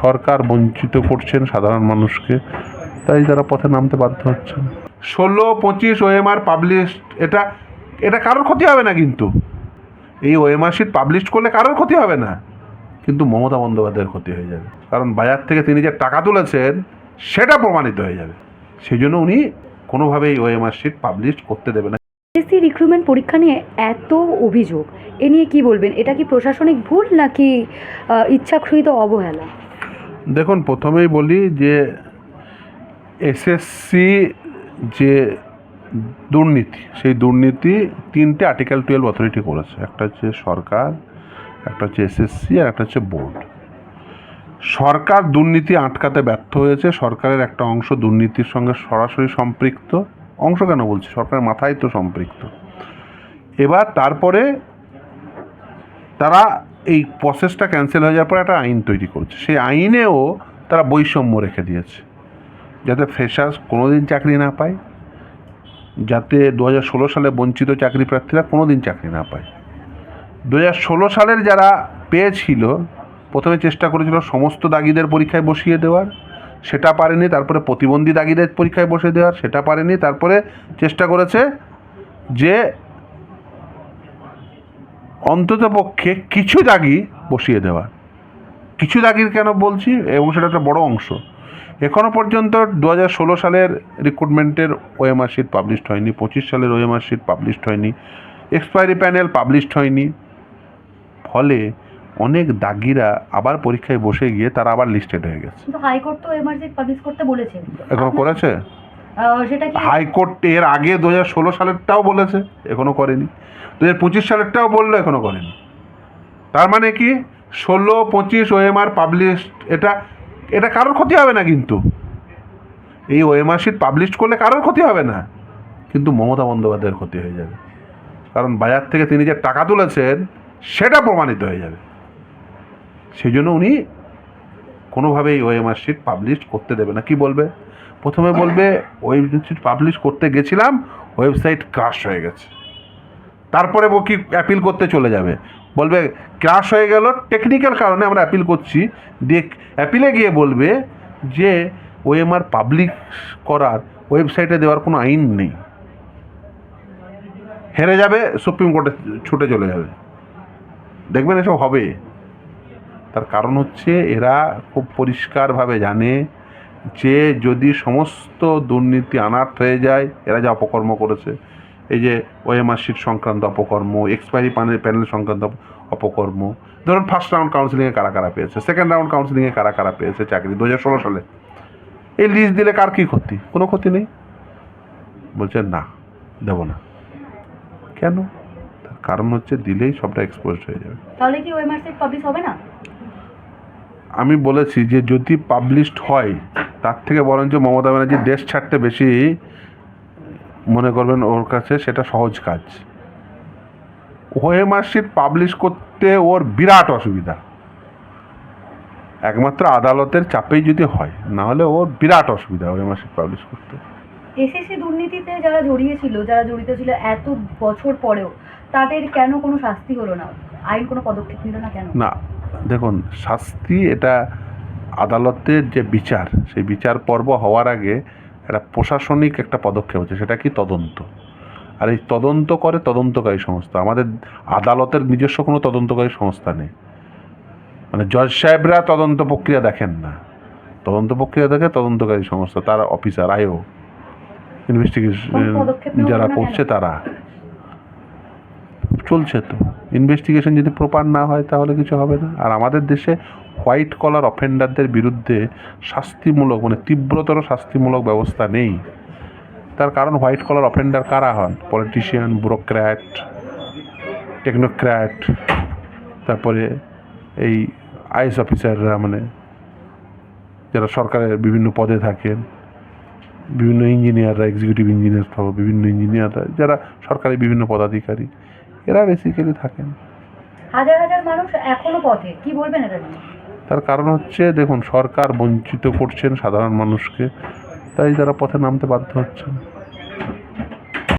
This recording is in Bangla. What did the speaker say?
সরকার বঞ্চিত করছেন সাধারণ মানুষকে তাই তারা পথে নামতে বাধ্য হচ্ছেন। ষোলো পঁচিশ ওএমআর পাবলিশ এটা এটা কারোর ক্ষতি হবে না কিন্তু। এই ওএমআর শিট পাবলিশ করলে কারোর ক্ষতি হবে না। কিন্তু মমতা বন্দ্যোপাধ্যায়ের ক্ষতি হয়ে যাবে। কারণ বাজার থেকে তিনি যে টাকা তুলেছেন সেটা প্রমাণিত হয়ে যাবে। সেই জন্য উনি কোনোভাবেই ওএমআর শিট পাবলিশ করতে দেবে না। এসএসসি রিক্রুটমেন্ট পরীক্ষা নিয়ে এত অভিযোগ এ নিয়ে কি বলবেন? এটা কি প্রশাসনিক ভুল নাকি ইচ্ছাকৃত অবহেলা? দেখুন, প্রথমেই বলি যে এসএসসি যে দুর্নীতি, সেই দুর্নীতি তিনটে আর্টিকেল টুয়েলভ অথরিটি করেছে। একটা হচ্ছে সরকার, একটা হচ্ছে এসএসসি আর একটা হচ্ছে বোর্ড। সরকার দুর্নীতি আটকাতে ব্যর্থ হয়েছে। সরকারের একটা অংশ দুর্নীতির সঙ্গে সরাসরি সম্পৃক্ত। অংশ কেন বলছি? সরকারের মাথায় তো সম্পৃক্ত। এবার তারপরে তারা এই প্রসেসটা ক্যান্সেল হয়ে যাওয়ার পর একটা আইন তৈরি করছে। সেই আইনেও তারা বৈষম্য রেখে দিয়েছে। যাতে ফ্রেশার্স কোনোদিন চাকরি না পায়, যাতে দু হাজার ষোলো সালে বঞ্চিত চাকরি প্রার্থীরা কোনোদিন চাকরি না পায়। দু হাজার ষোলো সালের যারা পেয়েছিল, প্রথমে চেষ্টা করেছিল সমস্ত দাগিদের পরীক্ষায় বসিয়ে দেওয়ার, সেটা পারেনি, তারপরে প্রতিবন্ধী দাগিদের পরীক্ষায় বসে দেওয়ার, সেটা পারেনি, তারপরে চেষ্টা করেছে যে অন্তত পক্ষে কিছু দাগি বসিয়ে দেওয়ার কিছু দাগির কেন বলছি? এবং সেটা একটা বড় অংশ। এখনও পর্যন্ত দু হাজার ষোলো সালের রিক্রুটমেন্টের ওএমআর শিট পাবলিশড হয়নি পঁচিশ সালের ওএমআর শিট পাবলিশড হয়নি এক্সপায়ারি প্যানেল পাবলিশড হয়নি। ফলে অনেক দাগিরা আবার পরীক্ষায় বসে গিয়ে তারা আবার লিস্টেড হয়ে গেছে। হাইকোর্ট তো পাবলিশ করতে বলেছে। এখনও করেছে? হাইকোর্ট এর আগে দু হাজার ষোলো সালেরটাও বলেছে এখনও করেনি। দু হাজার পঁচিশ সালেরটাও বলল এখনও করেনি। তার মানে কি? ষোলো, পঁচিশ ও ওএমআর পাবলিশ এটা এটা কারোর ক্ষতি হবে না কিন্তু। এই ওএমআর শিট পাবলিশ করলে কারোর ক্ষতি হবে না। কিন্তু মমতা বন্দ্যোপাধ্যায়ের ক্ষতি হয়ে যাবে। কারণ বাজার থেকে তিনি যে টাকা তুলেছেন, সেটা প্রমাণিত হয়ে যাবে। সেই জন্য উনি কোনোভাবেই ওএমআর শিট পাবলিশ করতে দেবে না। কি বলবে? প্রথমে বলবে ওয়েবসাইট পাবলিশ করতে গেছিলাম ওয়েবসাইট ক্রাশ হয়ে গেছে। তারপরে ও কি অ্যাপিল করতে চলে যাবে? বলবে ক্রাশ হয়ে গেল টেকনিক্যাল কারণে আমরা অ্যাপিল করছি। দিয়ে অ্যাপিলে গিয়ে বলবে যে, ওএমআর পাবলিশ করার ওয়েবসাইটে দেওয়ার কোনো আইন নেই। হেরে যাবে সুপ্রিম কোর্টে ছুটে চলে যাবে। দেখবেন এসব হবে। তার কারণ হচ্ছে এরা খুব পরিষ্কারভাবে জানে যে যদি সমস্ত দুর্নীতি আনার্থ হয়ে যায়, এরা যা অপকর্ম করেছে। এই যে ওএমআর শিট সংক্রান্ত অপকর্ম এক্সপায়ারি প্যানেল প্যানেল সংক্রান্ত অপকর্ম। ধরুন ফার্স্ট রাউন্ড কাউন্সিলিংয়ে কারা কারা পেয়েছে সেকেন্ড রাউন্ড কাউন্সিলিংয়ে কারা কারা পেয়েছে চাকরি দু হাজার ষোলো সালে। এই লিস্ট দিলে কার কী ক্ষতি? কোনো ক্ষতি নেই? বলছে, না, দেবো না। কেন? তার কারণ হচ্ছে দিলেই সবটা এক্সপোজ হয়ে যাবে। তাহলে কি ওএমআরসি পাবলিশ হবে না? আমি বলেছি যে যদি পাবলিশড হয় তার থেকে বরঞ্চ মমতা ব্যানার্জি দেশ ছাড়তে বেশি মনে করবেন ওর কাছে সেটা সহজ কাজ। ওএমআর শিট পাবলিশ করতে ওর বিরাট অসুবিধা। একমাত্র আদালতের চাপেই যদি হয় না হলে ওর বিরাট অসুবিধা ওএমআর শিট পাবলিশ করতে। এসএসসি দুর্নীতিতে যারা জড়িয়েছিল যারা জড়িত ছিল এত বছর পরেও তাদের কেন কোনো শাস্তি হলো না? আইন কোনো পদক্ষেপ নিল না কেন? না দেখুন শাস্তি এটা আদালতের যে বিচার সেই বিচার পর্ব হওয়ার আগে একটা প্রশাসনিক একটা পদক্ষেপ হচ্ছে সেটা কি তদন্ত? আর এই তদন্ত করে তদন্তকারী সংস্থা আমাদের আদালতের নিজস্ব কোনো তদন্তকারী সংস্থা নেই। মানে জজ সাহেবরা তদন্ত প্রক্রিয়া দেখেন না। তদন্ত প্রক্রিয়া দেখে তদন্তকারী সংস্থা তারা অফিসার আয়ও ইনভেস্টিগেশন যারা করছে তারা। চলছে তো। ইনভেস্টিগেশন যদি প্রপার না হয় তাহলে কিছু হবে না। আর আমাদের দেশে হোয়াইট কলার অফেন্ডারদের বিরুদ্ধে শাস্তিমূলক মানে তীব্রতর শাস্তিমূলক ব্যবস্থা নেই। তার কারণ হোয়াইট কলার অফেন্ডার কারা হন? পলিটিশিয়ান ব্যুরোক্র্যাট টেকনোক্র্যাট তারপরে এই আইএস অফিসাররা মানে যারা সরকারের বিভিন্ন পদে থাকেন, বিভিন্ন ইঞ্জিনিয়াররা এক্সিকিউটিভ ইঞ্জিনিয়ার বিভিন্ন ইঞ্জিনিয়াররা যারা সরকারি বিভিন্ন পদাধিকারী। এরা বেসিক্যালি থাকেন। হাজার হাজার মানুষ এখনও পথে কি বলবেন এটা তার কারণ হচ্ছে দেখুন সরকার বঞ্চিত করছেন সাধারণ মানুষকে তাই তারা পথে নামতে বাধ্য হচ্ছেন।